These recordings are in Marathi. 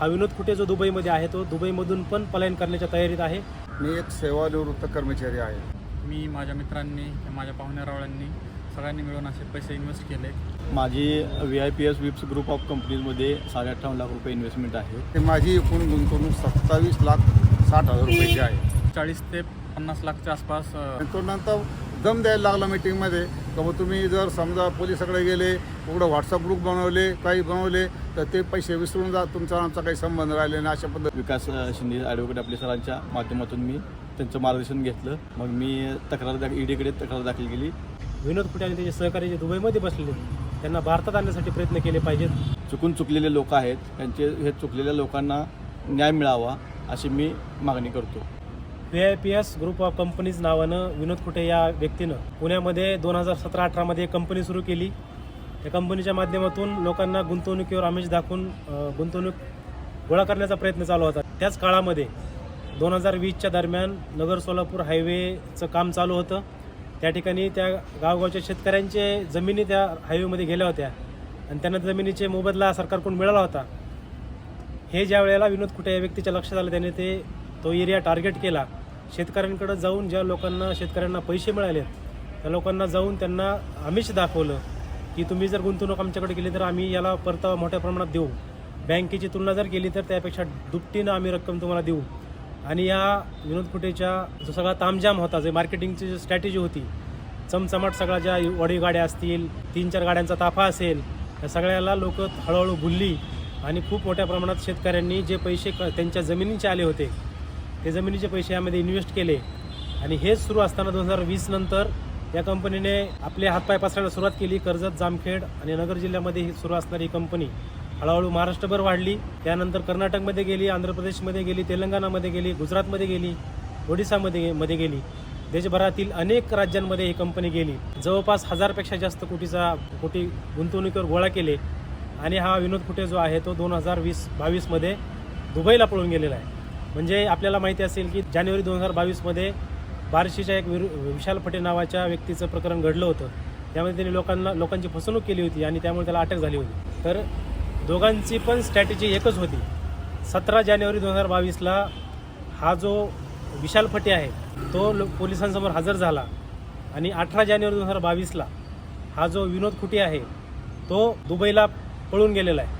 हा विनोद कुटे जो दुबईमध्ये आहे तो दुबईमधून पण पलायन करण्याच्या तयारीत आहे. मी एक सेवानिवृत्त कर्मचारी आहे. मी माझ्या मित्रांनी माझ्या पाहुण्यारावळ्यांनी सगळ्यांनी मिळून असे पैसे इन्व्हेस्ट केले. माझी V I P S VIPS group of कंपनीजमध्ये साडे अठ्ठावन्न लाख रुपये इन्व्हेस्टमेंट आहे. ते माझी एकूण गुंतवणूक सत्तावीस लाख साठ हजार रुपयाची आहे. चाळीस ते पन्नास लाखच्या आसपास तो नंतर दम द्यायला लागला मीटिंगमध्ये का मग तुम्ही जर समजा पोलिसाकडे गेले कुठं व्हॉट्सअप ग्रुप बनवले काही बनवले तर ते पैसे विसरून जा तुमचा आमचा काही संबंध राहिले नाही अशा पद्धती विकास शिंदे ॲडव्होकेट आपले सरांच्या माध्यमातून मी त्यांचं मार्गदर्शन घेतलं. मग मी तक्रार दाख ईडीकडे तक्रार दाखल केली. विनोद कुटे आणि त्याचे सहकारी जे दुबईमध्ये बसलेले आहेत, त्यांना भारतात आणण्यासाठी प्रयत्न केले पाहिजेत. चुकून चुकलेले लोक आहेत त्यांचे हे चुकलेल्या लोकांना न्याय मिळावा अशी मी मागणी करतो. V I P S group of companies नावानं विनोद कुटे या व्यक्तीनं पुण्यामध्ये दोन हजार सतरा अठरामध्ये एक कंपनी सुरू केली. त्या कंपनीच्या माध्यमातून लोकांना गुंतवणुकीवर आमिष दाखवून गुंतवणूक गोळा करण्याचा प्रयत्न चालू होता. त्याच काळामध्ये दोन हजार वीसच्या दरम्यान नगर सोलापूर हायवेचं काम चालू होतं. त्या ठिकाणी त्या गावगावच्या शेतकऱ्यांचे जमिनी त्या हायवेमध्ये गेल्या होत्या आणि त्यांना जमिनीचे मोबदला सरकारकडून मिळाला होता. हे ज्या वेळेला विनोद कुटे या व्यक्तीच्या लक्षात आलं त्याने ते तो एरिया टार्गेट केला. शेतकऱ्यांकडे जाऊन ज्या लोकांना शेतकऱ्यांना पैसे मिळाले त्या लोकांना जाऊन त्यांना आमिष दाखवलं की तुम्ही जर गुंतवणूक आमच्याकडे केली तर आम्ही याला परतावा मोठ्या प्रमाणात देऊ. बँकेची तुलना जर केली तर त्यापेक्षा दुपटीनं आम्ही रक्कम तुम्हाला देऊ. आणि या विनोद कुटेच्या जो सगळा तामजाम होता जे मार्केटिंगची जी स्ट्रॅटेजी होती चमचमाट सगळ्या ज्या वडी गाड्या असतील तीन चार गाड्यांचा ताफा असेल या सगळ्याला लोक हळूहळू भुलली. आणि खूप मोठ्या प्रमाणात शेतकऱ्यांनी जे पैसे क- त्यांच्या जमिनीचे आले होते ते जमिनीचे पैसे यामध्ये इन्व्हेस्ट केले आणि हेच सुरू असताना दोन हजार वीस नंतर या कंपनीने आपले हातपाय पसरायला सुरुवात केली. कर्जत जामखेड आणि नगर जिल्ह्यामध्ये ही सुरू असणारी कंपनी हळूहळू महाराष्ट्रभर वाढली. त्यानंतर कर्नाटकमध्ये गेली आंध्र प्रदेशमध्ये गेली तेलंगणामध्ये गेली गुजरातमध्ये गेली ओडिसामध्ये मध्ये गेली. देशभरातील अनेक राज्यांमध्ये ही कंपनी गेली. जवळपास हजारपेक्षा जास्त कोटीचा कोटी गुंतवणुकीवर गोळा केले. आणि हा विनोद कुटे जो आहे तो दोन हजार वीस बावीसमध्ये दुबईला पळून गेलेला आहे. म्हणजे आपल्याला माहिती असेल की जानेवारी दोन हजार बावीसमध्ये बार्शीच्या एक विरु विशाल फटे नावाच्या व्यक्तीचं प्रकरण घडलं होतं. त्यामध्ये त्यांनी लोकांना लोकांची फसवणूक केली होती आणि त्यामुळे त्याला अटक झाली होती. तर दोघांची पण स्ट्रॅटेजी एकच होती. सतरा जानेवारी दोन हजार बावीसला हा जो विशाल फटे आहे तो लो पोलिसांसमोर हजर झाला. आणि अठरा जानेवारी दोन हजार बावीसला हा जो विनोद खुटे आहे तो दुबईला पळून गेलेला आहे.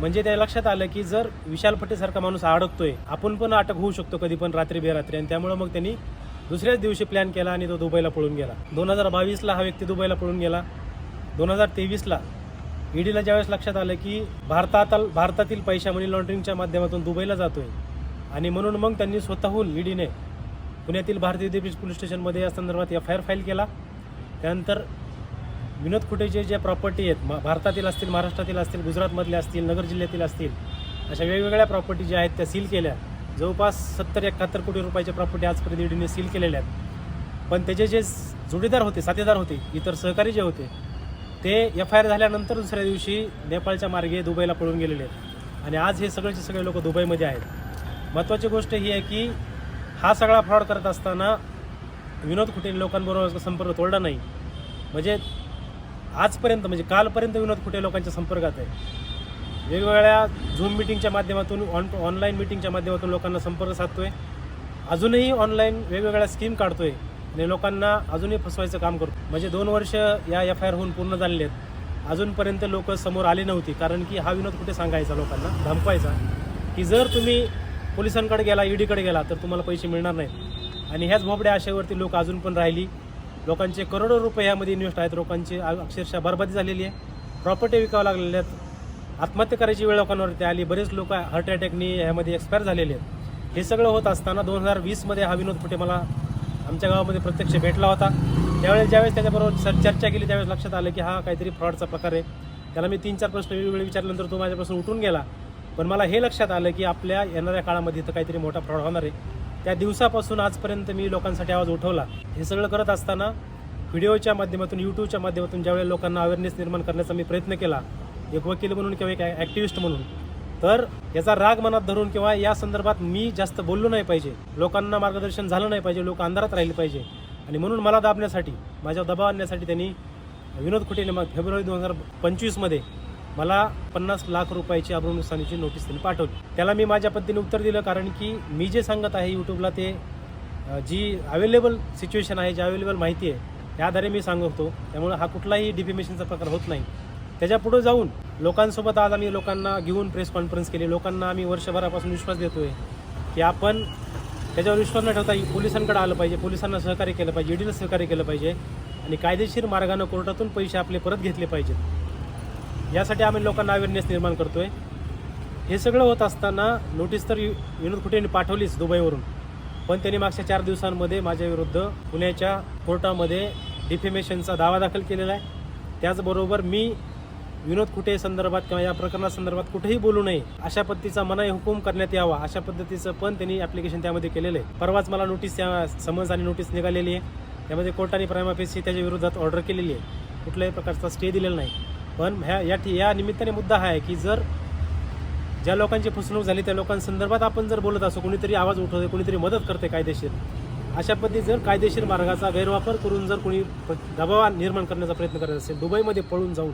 म्हणजे त्या लक्षात आलं की जर विशाल फटेसारखा माणूस अडकतोय आपण पण अटक होऊ शकतो कधी पण रात्री बेरात्री. आणि त्यामुळे मग त्यांनी दुसऱ्याच दिवशी प्लॅन केला आणि तो दुबईला पळून गेला. दोन हजार बावीसला हा व्यक्ती दुबईला पळून गेला. दोन हजार तेवीसला ईडीला ज्यावेळेस लक्षात आलं की भारतात भारतातील पैसा मनी लॉन्ड्रिंगच्या माध्यमातून दुबईला जातोय. आणि म्हणून मग त्यांनी स्वतःहून ईडीने पुण्यातील भारतीय विद्यापीठ पोलीस स्टेशनमध्ये या संदर्भात एफ आय आर फाईल केला. त्यानंतर विनोद खुटेचे ज्या प्रॉपर्टी आहेत म- भारतातील असतील महाराष्ट्रातील असतील गुजरातमधल्या असतील नगर जिल्ह्यातील असतील अशा वेगवेगळ्या प्रॉपर्टी ज्या आहेत त्या सील केल्या. जवळपास सत्तर एकाहत्तर कोटी रुपयाच्या प्रॉपर्टी आजपर्यंत ईडीने सील केलेल्या आहेत. पण त्याचे जे जोडीदार होते साथीदार होते इतर सहकारी जे होते ते एफ आय आर झाल्यानंतर दुसऱ्या दिवशी नेपाळच्या मार्गे दुबईला पळून गेलेले आहेत. आणि आज हे सगळेचे सगळे लोक दुबईमध्ये आहेत. महत्त्वाची गोष्ट ही आहे की हा सगळा फ्रॉड करत असताना विनोद खुटे लोकांबरोबर संपर्क तोडला नाही. म्हणजे आजपर्यंत म्हणजे कालपर्यंत विनोद खुटे लोकांच्या संपर्कात आहे? वेगवेगळ्या झूम मिटिंगच्या माध्यमातून ऑन ऑनलाईन मिटिंगच्या माध्यमातून लोकांना संपर्क साधतोय. अजूनही ऑनलाईन वेगवेगळ्या स्कीम काढतोय आणि लोकांना अजूनही फसवायचं काम करतो म्हणजे दोन वर्ष या एफ आय आर होऊन पूर्ण झालेले आहेत. अजूनपर्यंत लोक समोर आली नव्हती कारण की हा विनोद कुठे सांगायचा लोकांना? धमकवायचा. की जर तुम्ही पोलिसांकडे गेला ईडीकडे गेला तर तुम्हाला पैसे मिळणार नाहीत. आणि ह्याच भोपड्या आशेवरती लोक अजून पण राहिली. लोकांचे करोडो रुपये ह्यामध्ये इन्व्हेस्ट आहेत. लोकांची अक्षरशः बरबादी झालेली आहे. प्रॉपर्टी विकावं लागलेल्या आहेत. आत्महत्या करायची वेळ लोकांवरती आली. बरेच लोक हार्ट अटॅकनी ह्यामध्ये एक्सपायर झालेले आहेत. हे सगळं होत असताना दोन हजार वीसमध्ये हा विनोद फुटे मला आमच्या गावामध्ये प्रत्यक्ष भेटला होता. त्यावेळेस ज्यावेळेस त्याच्याबरोबर सर चर्चा केली त्यावेळेस लक्षात आलं की हा काहीतरी फ्रॉडचा प्रकार आहे. त्याला मी तीन चार प्रश्न वेगवेगळे विचारल्यानंतर तो माझ्यापासून उठून गेला. पण मला हे लक्षात आलं की आपल्या येणाऱ्या काळामध्ये इथं काहीतरी मोठा फ्रॉड होणार आहे. त्या दिवसापासून आजपर्यंत मी लोकांसाठी आवाज उठवला. हे सगळं करत असताना व्हिडिओच्या माध्यमातून यूट्यूबच्या माध्यमातून ज्यावेळेला लोकांना अवेअरनेस निर्माण करण्याचा मी प्रयत्न केला एक वकील म्हणून किंवा एक ॲक्टिव्हिस्ट म्हणून तर याचा राग मनात धरून किंवा या संदर्भात मी जास्त बोललो नाही पाहिजे लोकांना मार्गदर्शन झालं नाही पाहिजे लोक अंधारात राहिले पाहिजे आणि म्हणून मला दाबण्यासाठी माझ्या दबाव आणण्यासाठी त्यांनी विनोद खुटेने मग फेब्रुवारी दोन हजार पंचवीसमध्ये मला पन्नास लाख रुपयाची अब्रू नुकसानीची नोटीस त्यांनी पाठवली. त्याला मी माझ्या पद्धतीने उत्तर दिलं कारण की मी जे सांगत आहे यूट्यूबला ते जी अवेलेबल सिच्युएशन आहे जी अवेलेबल माहिती आहे त्या आधारे मी सांगतो. त्यामुळे हा कुठलाही डिफिमेशनचा प्रकार होत नाही. त्याच्या पुढे जाऊन लोकांसोबत आज आम्ही लोकांना घेऊन प्रेस कॉन्फरन्स केली. लोकांना आम्ही वर्षभरापासून विश्वास देतोय की आपण त्याच्यावर विश्वास न ठेवता पोलिसांकडे आलं पाहिजे. पोलिसांना सहकार्य केलं पाहिजे. ईडीला सहकार्य केलं पाहिजे. आणि कायदेशीर मार्गानं कोर्टातून पैसे आपले परत घेतले पाहिजेत. यासाठी आम्ही लोकांना अवेअरनेस निर्माण करतोय. हे सगळं होत असताना नोटीस तर विनोद खुटे यांनी पाठवलीच दुबईवरून. पण त्यांनी मागच्या चार दिवसांमध्ये माझ्या विरुद्ध पुण्याच्या कोर्टामध्ये डिफेमेशनचा दावा दाखल केलेला आहे. त्याचबरोबर मी विनोद खुटे संदर्भात किंवा या प्रकरणासंदर्भात कुठेही बोलू नये अशा पद्धतीचा मनाई हुकूम करण्यात यावा अशा पद्धतीचं पण त्यांनी ॲप्लिकेशन त्यामध्ये केलेलं आहे. परवाच मला नोटीस त्या समन्स आणि नोटीस निघालेली आहे. त्यामध्ये कोर्टाने प्रायमाफेसी त्याच्या विरोधात ऑर्डर केलेली आहे. कुठल्याही प्रकारचा स्टे दिलेला नाही. पण ह्या या ठी या निमित्ताने मुद्दा हा आहे की जर ज्या लोकांची फसवणूक झाली त्या लोकांसंदर्भात आपण जर बोलत असो कोणीतरी आवाज उठवते कोणीतरी मदत करते कायदेशीर अशा पद्धती जर कायदेशीर मार्गाचा गैरवापर करून जर कोणी प- दबाव निर्माण करण्याचा प्रयत्न करत असेल दुबईमध्ये पळून जाऊन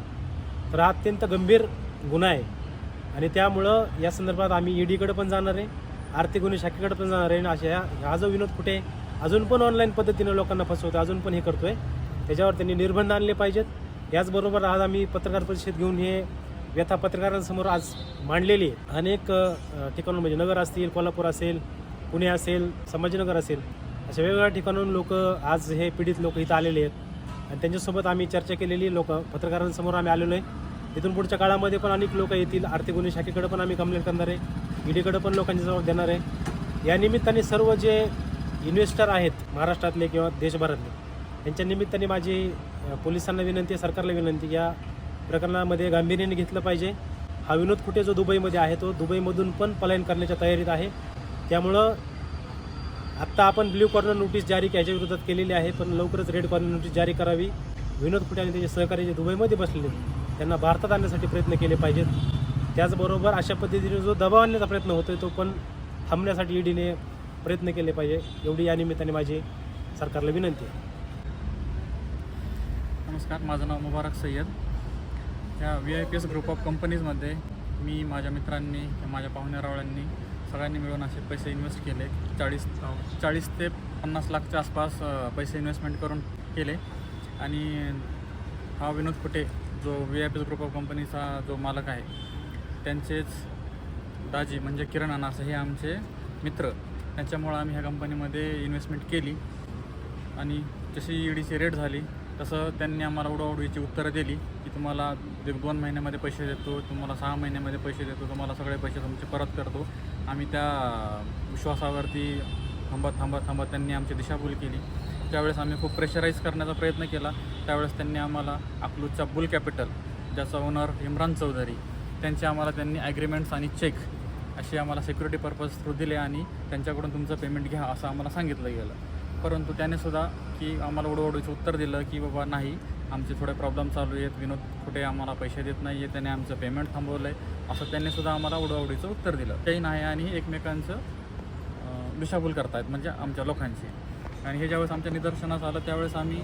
तर हा अत्यंत गंभीर गुन्हा आहे. आणि त्यामुळं या संदर्भात आम्ही ईडीकडे पण जाणार आहे आर्थिक गुन्हे शाखेकडे पण जाणार आहे आणि अशा ह्या- हा जो विनोद कुठे अजून पण ऑनलाईन पद्धतीनं लोकांना फसवतो अजून पण हे करतोय त्याच्यावर त्यांनी निर्बंध आणले पाहिजेत. याचबरोबर आज आम्ही पत्रकार परिषद घेऊन हे व्यथा पत्रकारांसमोर आज मांडलेली अनेक ठिकाणून म्हणजे नगर असतील कोल्हापूर असेल पुणे असेल संभाजीनगर असेल अशा वेगवेगळ्या ठिकाणून लोक आज हे पीडित लोक इथं आलेले आहेत. आणि त्यांच्यासोबत आम्ही चर्चा केलेली लोक पत्रकारांसमोर आम्ही आलेलो आहे. इथून पुढच्या काळामध्ये पण अनेक लोक येतील. आर्थिक गुन्हे शाखेकडे पण आम्ही कंप्लेंट करणार आहे. ईडीकडे पण लोकांची जबाब देणार आहे. या निमित्ताने सर्व जे इन्व्हेस्टर आहेत महाराष्ट्रातले किंवा देशभरातले यांच्या निमित्ताने माझी पोलिसांना विनंती सरकारला विनंती या प्रकरणामध्ये गांभीर्याने घेतलं पाहिजे. हा विनोद कुठे जो दुबईमध्ये आहे तो दुबईमधून पण पलायन करण्याच्या तयारीत आहे. त्यामुळं आत्ता आपण ब्ल्यू कॉर्नर नोटीस जारी याच्या विरोधात केलेली आहे पण लवकरच रेड कॉर्नर नोटीस जारी करावी. विनोद खुटे आणि त्याचे सहकारी जे दुबईमध्ये बसलेले त्यांना भारतात आणण्यासाठी प्रयत्न केले पाहिजेत. त्याचबरोबर अशा पद्धतीने जो दबाव आणण्याचा प्रयत्न होतोय तो पण थांबण्यासाठी ईडीने प्रयत्न केले पाहिजे. एवढी या निमित्ताने माझी सरकारला विनंती आहे. नमस्कार माझं नाव मुबारक सय्यद. या V I P S group of कंपनीजमध्ये मी माझ्या मित्रांनी किंवा माझ्या पाहुण्यारावळ्यांनी सगळ्यांनी मिळून असे पैसे इन्व्हेस्ट केले. चाळीस चाळीस ते पन्नास लाखच्या आसपास पैसे इन्व्हेस्टमेंट करून केले. आणि हा विनोद फुटे जो V I P S group of कंपनीचा जो मालक आहे त्यांचेच दाजी म्हणजे किरण अनास हे आमचे मित्र. त्यांच्यामुळं आम्ही ह्या कंपनीमध्ये इन्व्हेस्टमेंट केली. आणि जशी ईडीची रेट झाली तसं त्यांनी आम्हाला उडवाउडवीची उत्तरं दिली की तुम्हाला एक दोन महिन्यामध्ये पैसे देतो तुम्हाला सहा महिन्यामध्ये पैसे देतो तुम्हाला सगळे पैसे तुमचे परत करतो. आम्ही त्या विश्वासावरती थांबत थांबत थांबत त्यांनी आमची दिशाभूल केली. त्यावेळेस आम्ही खूप प्रेशराईज करण्याचा प्रयत्न केला. त्यावेळेस त्यांनी आम्हाला अकलूजचा बुल कॅपिटल ज्याचा ओनर इम्रान चौधरी त्यांचे आम्हाला त्यांनी ॲग्रीमेंट्स आणि चेक असे आम्हाला सिक्युरिटी पर्पज थ्रू दिले आणि त्यांच्याकडून तुमचं पेमेंट घ्या असं आम्हाला सांगितलं गेलं. परंतु त्याने सुद्धा की आम्हाला उडवडूचं उत्तर दिलं की बाबा नाही आमचे थोडे प्रॉब्लेम चालू आहेत. विनोद कुठे आम्हाला पैसे देत नाही आहे त्याने आमचं पेमेंट थांबवलं आहे असं त्यांनी सुद्धा आम्हाला उडवडीचं उत्तर दिलं. काही नाही आणि एकमेकांचं दिशाभूल करतायत म्हणजे आमच्या लोकांची आणि हे ज्यावेळेस आमच्या निदर्शनास आलं त्यावेळेस आम्ही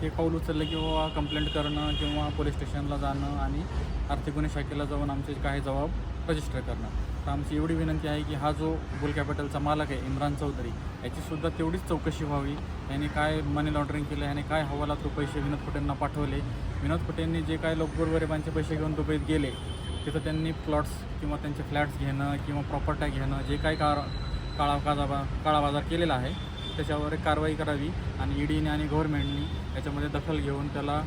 हे पाऊल उचललं की बाबा कंप्लेंट करणं किंवा पोलीस स्टेशनला जाणं आणि आर्थिक गुन्हे शाखेला जाऊन आमचे काही जबाब रजिस्टर करणं. तर आमची एवढी विनंती आहे की हा जो बुल कॅपिटलचा मालक आहे इम्रान चौधरी याचीसुद्धा तेवढीच चौकशी व्हावी. याने काय मनी लॉन्ड्रिंग केलं याने काय हवाला तो पैसे विनोद खुटेंना पाठवले. विनोद खुटेंनी जे काय लोक गोरगरिबांचे पैसे घेऊन दुबईत गेले तिथं त्यांनी प्लॉट्स किंवा त्यांचे फ्लॅट्स घेणं किंवा प्रॉपर्ट्या घेणं जे काय कार काळा काजाबा काळा बाजार केलेला आहे त्याच्यावर एक कारवाई करावी आणि ईडीने आणि गव्हर्नमेंटनी याच्यामध्ये दखल घेऊन त्याला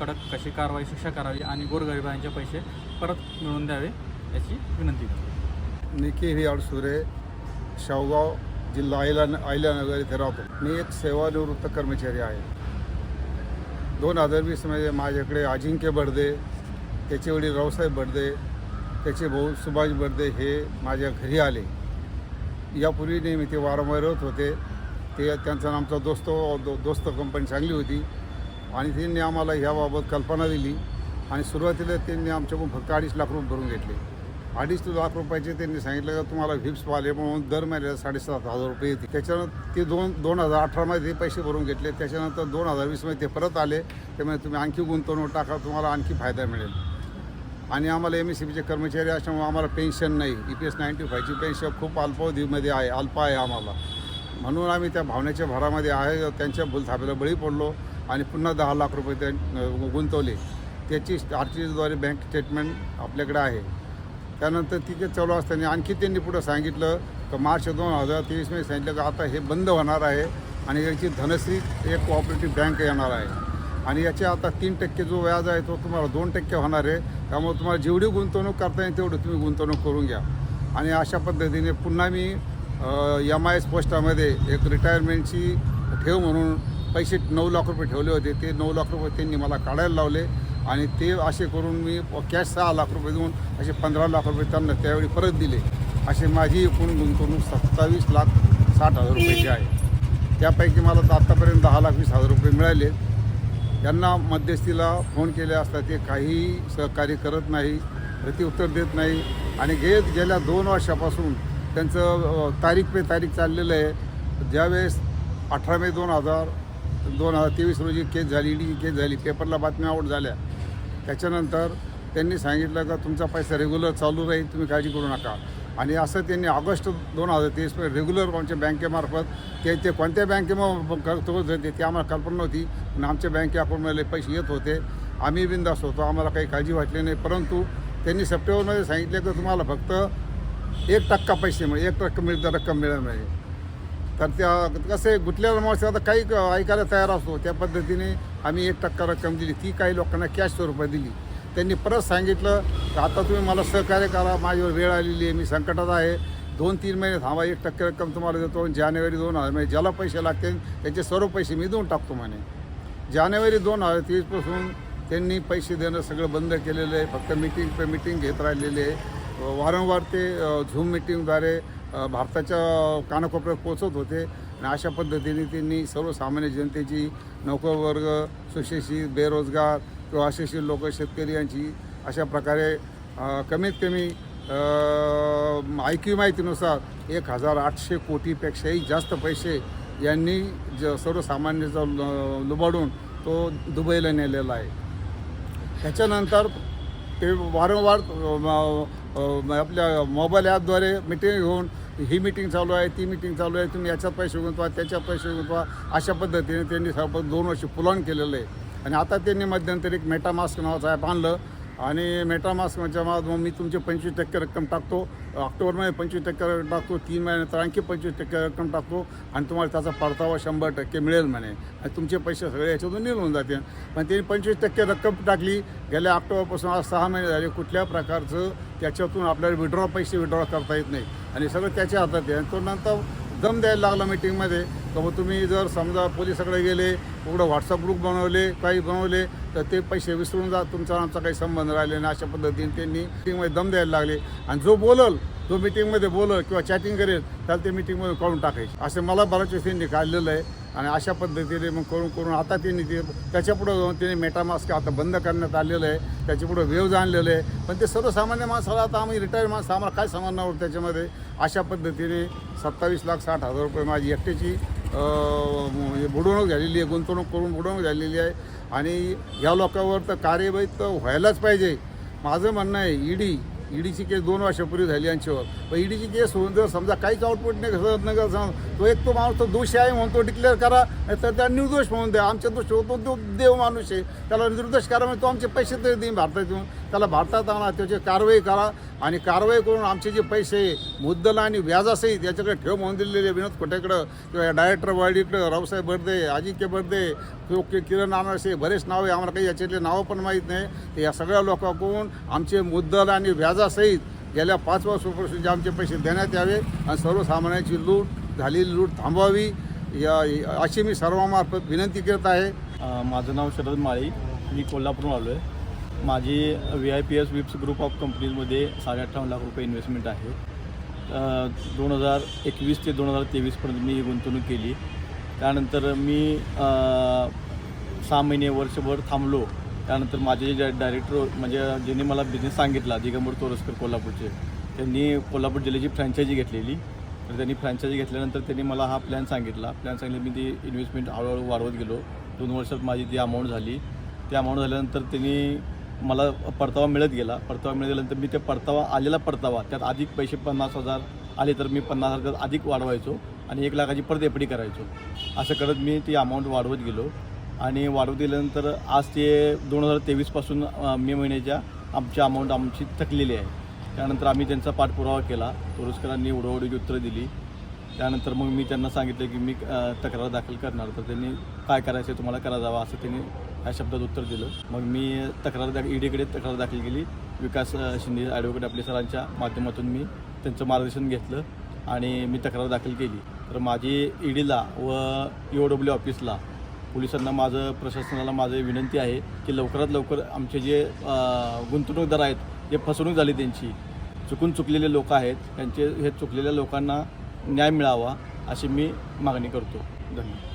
कडक कशी कारवाई शिक्षा करावी आणि गोरगरिबांचे पैसे परत मिळवून द्यावे याची विनंती करतो. निकी ही अडसुरे शावगाव जिल्हा आयला आयल्यानगर इथे राहतो. मी एक सेवानिवृत्त कर्मचारी आहे. दोन हजार वीसमध्ये माझ्याकडे अजिंक्य बडदे त्याचे वडील रावसाहेब बडदे त्याचे भाऊ सुभाष बडदे हे माझ्या घरी आले. यापूर्वी नेहमी ते वारंवार येत होते. ते त्यांचा आमचा दोस्त दो दोस्त कंपनी चांगली होती. आणि त्यांनी आम्हाला ह्याबाबत कल्पना दिली. आणि सुरुवातीला त्यांनी आमच्याकडून फक्त अडीच लाख रुपये भरून घेतले. अडीच लाख रुपयाचे त्यांनी सांगितलं का तुम्हाला व्हिप्स आले म्हणून दर महिन्याला साडेसात हजार रुपये येते त्याच्यानंतर ते दोन दोन हजार अठरामध्ये ते पैसे भरून घेतले. त्याच्यानंतर दोन हजार वीसमध्ये ते परत आले. त्यामुळे तुम्ही आणखी गुंतवणूक टाका तुम्हाला आणखी फायदा मिळेल. आणि आम्हाला एम एस सी बीचे कर्मचारी असल्यामुळे आम्हाला पेन्शन नाही. ई पी एस नाईन्टी फायची पेन्शन खूप अल्पावधीमध्ये आहे अल्प आहे आम्हाला. म्हणून आम्ही त्या भावनेच्या भरामध्ये आहे. त्यांच्या भूलथापेला बळी पडलो आणि पुन्हा दहा लाख रुपये ते गुंतवले. त्याची आर टी द्वारे बँक स्टेटमेंट आपल्याकडे आहे. त्यानंतर तिथे चालू असताना आणखी त्यांनी पुढं सांगितलं तर मार्च दोन हजार तेवीसमध्ये सांगितलं की आता हे बंद होणार आहे आणि याची धनश्री एक कोऑपरेटिव्ह बँक येणार आहे. आणि याचे आता तीन टक्के जो व्याज आहे तो तुम्हाला दोन टक्के होणार आहे. त्यामुळे तुम्हाला जेवढी गुंतवणूक करता येईल तेवढी तुम्ही गुंतवणूक करून घ्या. आणि अशा पद्धतीने पुन्हा मी एम आय एस पोस्टामध्ये एक रिटायरमेंटची ठेव म्हणून पैसे नऊ लाख रुपये ठेवले होते. ते नऊ लाख रुपये त्यांनी मला काढायला लावले. आणि ते असे करून मी कॅश सहा लाख रुपये देऊन असे पंधरा लाख रुपये त्यांना त्यावेळी परत दिले. असे माझी एकूण गुंतवणूक सत्तावीस लाख साठ हजार रुपयाची आहे. त्यापैकी मला तर आत्तापर्यंत दहा लाख वीस हजार रुपये मिळाले. त्यांना मध्यस्थीला फोन केले असता ते काही सहकार्य करत नाही प्रतिउत्तर देत नाही. आणि गेत गेल्या दोन वर्षापासून त्यांचं तारीख पे तारीख चाललेलं आहे. ज्यावेळेस अठरा मे दोन हजार दोन हजार तेवीस रोजी केस झाली ईडीची केस झाली पेपरला बातम्या आउट झाल्या. त्याच्यानंतर त्यांनी सांगितलं का तुमचा पैसा रेग्युलर चालू राहील तुम्ही काळजी करू नका. आणि असं त्यांनी ऑगस्ट दोन हजार तेवीस रेग्युलर आमच्या बँकेमार्फत ते ते कोणत्या बँकेमग करत होते ते आम्हाला कल्पना नव्हती. पण आमच्या बँके अकाउंटमध्ये पैसे येत होते. आम्ही बिंदास होतो. आम्हाला काही काळजी वाटली नाही. परंतु त्यांनी सप्टेंबरमध्ये सांगितलं की तुम्हाला फक्त एक टक्का पैसे मिळेल. एक टक्का मिळतं रक्कम मिळत नाही तर त्या कसं आहे गुंतलेला माणूस आता काही ऐकायला तयार असतो. त्या पद्धतीने आम्ही एक टक्का रक्कम दिली. ती काही लोकांना कॅश स्वरूपात दिली. त्यांनी परत सांगितलं की आता तुम्ही मला सहकार्य करा. माझ्यावर वेळ आलेली आहे. मी संकटात आहे. दोन तीन महिने थांबा. एक टक्के रक्कम तुम्हाला देतो. आणि जानेवारी दोन हजार म्हणजे ज्याला पैसे लागतील त्याचे सर्व पैसे मी देऊन टाकतो म्हणे. जानेवारी दोन हजार तेवीसपासून त्यांनी पैसे देणं सगळं बंद केलेलं आहे. फक्त मिटिंग पे मिटिंग घेत राहिलेले आहे. वारंवार ते झूम मिटिंगद्वारे भारताच्या कानाकोपऱ्यात पोचत होते आणि अशा पद्धतीने त्यांनी सर्वसामान्य जनतेची नोकरवर्ग सुशिक्षित बेरोजगार किंवा अशिक्षित लोक शेतकरी यांची अशा प्रकारे कमीत कमी ऐकी माहितीनुसार एक हजार आठशे कोटीपेक्षाही जास्त पैसे यांनी ज सर्वसामान्यचा ल- लुबाडून तो दुबईला नेलेला आहे. त्याच्यानंतर ते वारंवार आपल्या मोबाईल ॲपद्वारे मिटिंग घेऊन ही मिटिंग चालू आहे ती मिटिंग चालू आहे तुम्ही याच्यात पैसे गुंतवा त्याच्यात पैसे गुंतवा अशा पद्धतीने त्यांनी सर्व दोन वर्ष पुलॉन केलेलं आहे. आणि आता त्यांनी मध्यंतरी एक मेटामास्क नावाचं ॲप आणलं. आणि मेटामास्कच्या मग मी तुमचे पंचवीस टक्के रक्कम टाकतो ऑक्टोबरमध्ये पंचवीस टक्के रक्कम टाकतो तीन महिन्यानंतर आणखी पंचवीस टक्के रक्कम टाकतो आणि तुम्हाला त्याचा परतावा शंभर टक्के मिळेल म्हणे. आणि तुमचे पैसे सगळे याच्यातून निघून जातील. पण त्यांनी पंचवीस टक्के रक्कम टाकली गेल्या ऑक्टोबरपासून आज सहा महिने झाले कुठल्या प्रकारचं त्याच्यातून आपल्याला विड्रॉ पैसे विड्रॉ करता येत नाही. आणि सगळं त्याच्या हातात आहे. आणि तो नंतर दम द्यायला लागला मीटिंगमध्ये तर मग तुम्ही जर समजा पोलिसाकडे गेले कुठं व्हॉट्सअप ग्रुप बनवले काही बनवले तर ते पैसे विसरून जा तुमचा आमचा काही संबंध राहिले नाही. अशा पद्धतीने त्यांनी मीटिंगमध्ये दम द्यायला लागले. आणि जो बोलल जो मीटिंगमध्ये बोलल किंवा चॅटिंग करेल त्याला ते मीटिंगमध्ये काढून टाकायचे. असे मला बऱ्याच वेळेस त्यांनी काढलेलं आहे. आणि अशा पद्धतीने मग करून करून आता त्यांनी ते त्याच्यापुढं जाऊन त्यांनी मेटामास्क आता बंद करण्यात आलेलं आहे. त्याच्यापुढं वेव्ज आणलेलं आहे. पण ते सर्वसामान्य माणसाला आता आम्ही रिटायर माणसं आम्हाला काय समजणार होतं त्याच्यामध्ये? अशा पद्धतीने सत्तावीस लाख साठ हजार रुपये माझी एकट्याची म्हणजे बुडवणूक झालेली आहे गुंतवणूक करून बुडवणूक झालेली आहे. आणि या लोकांवर तर कार्यवाही तर व्हायलाच पाहिजे. माझं म्हणणं आहे ईडी ईडीची केस दोन वर्षापूर्वी झाली यांच्यावर पण ईडीची केस होऊन जर समजा काहीच आउटपुट नाही कसं नका तो एक तो माणूस तो दोषी आहे म्हणून तो डिक्लेअर करा नाही तर त्या निर्दोष म्हणून द्या. आमच्या दोष होतो तो देव माणूस आहे. त्याला निर्दोष करा म्हणजे तो आमचे पैसे तरी देईन भारतात येऊन त्याला भारतात आणा त्याची कारवाई करा. आणि कारवाई करून आमचे जे पैसे मुद्दल आणि व्याजासहित याच्याकडे ठेव म्हणून दिलेले विनोद खोटेकडं किंवा डायरेक्टर वाडीकडं रावसाहेब बर्दे अजिंक्य बर्दे किंवा कि- किरण अनारसे बरेच नाव आहे. आम्हाला काही याच्यातले नावं पण माहीत नाही. या सगळ्या लोकांकडून आमचे मुद्दल आणि व्याजासहित गेल्या पाच वर्ष जे आमचे पैसे देण्यात यावे आणि सर्वसामान्यांची लूट झालेली लूट थांबवावी. या अशी मी सर्वांमार्फत विनंती करत आहे. माझं नाव शरद माळी. मी कोल्हापूरहून आलो आहे माझी V I P S VIPS group of कंपनीजमध्ये साडेअठ्ठावन्न लाख रुपये इन्व्हेस्टमेंट आहे. दोन हजार एकवीस ते दोन हजार तेवीसपर्यंत मी ही गुंतवणूक केली. त्यानंतर मी सहा महिने वर्षभर थांबलो. त्यानंतर माझे जे डायरेक्टर म्हणजे ज्यांनी मला बिझनेस सांगितला दिगंबर तोरसकर कोल्हापूरचे त्यांनी कोल्हापूर जिल्ह्याची फ्रँचायझी घेतलेली. तर त्यांनी फ्रँचायझी घेतल्यानंतर त्यांनी मला हा प्लॅन सांगितला. प्लॅन सांगितलं मी ती इन्व्हेस्टमेंट हळूहळू वाढवत गेलो. दोन वर्षात माझी ती अमाऊंट झाली. ती अमाऊंट झाल्यानंतर त्यांनी मला परतावा मिळत गेला. परतावा मिळत गेल्यानंतर मी ते परतावा आलेला परतावा त्यात अधिक पैसे पन्नास हजार आले तर मी पन्नास हजार अधिक वाढवायचो आणि एक लाखाची परत करायचो. असं करत मी ती अमाऊंट वाढवत गेलो. आणि वाढवत गेल्यानंतर आज ते दोन हजार तेवीसपासून मे महिन्याच्या आमची अमाऊंट आमची थकलेली आहे. त्यानंतर आम्ही त्यांचा पाठपुरावा केला. तोरसकरांनी उडवडीची उत्तरं दिली. त्यानंतर मग मी त्यांना सांगितलं की मी तक्रार दाखल करणार. तर त्यांनी काय करायचं आहे तुम्हाला करा जावा असं त्यांनी ह्या शब्दात उत्तर दिलं. मग मी तक्रार दाख ईडीकडे तक्रार दाखल केली. विकास शिंदे ॲडव्होकेट आपले सरांच्या माध्यमातून मी त्यांचं मार्गदर्शन घेतलं आणि मी तक्रार दाखल केली. तर माझी ईडीला व ई ओ डब्ल्यू ऑफिसला पोलिसांना माझं प्रशासनाला माझं विनंती आहे की लवकरात लवकर आमचे जे गुंतवणूकदार आहेत जे फसवणूक झाली त्यांची चुकून चुकलेले लोक आहेत त्यांचे हे चुकलेल्या लोकांना न्याय मिळावा अशी मी मागणी करतो. धन्यवाद.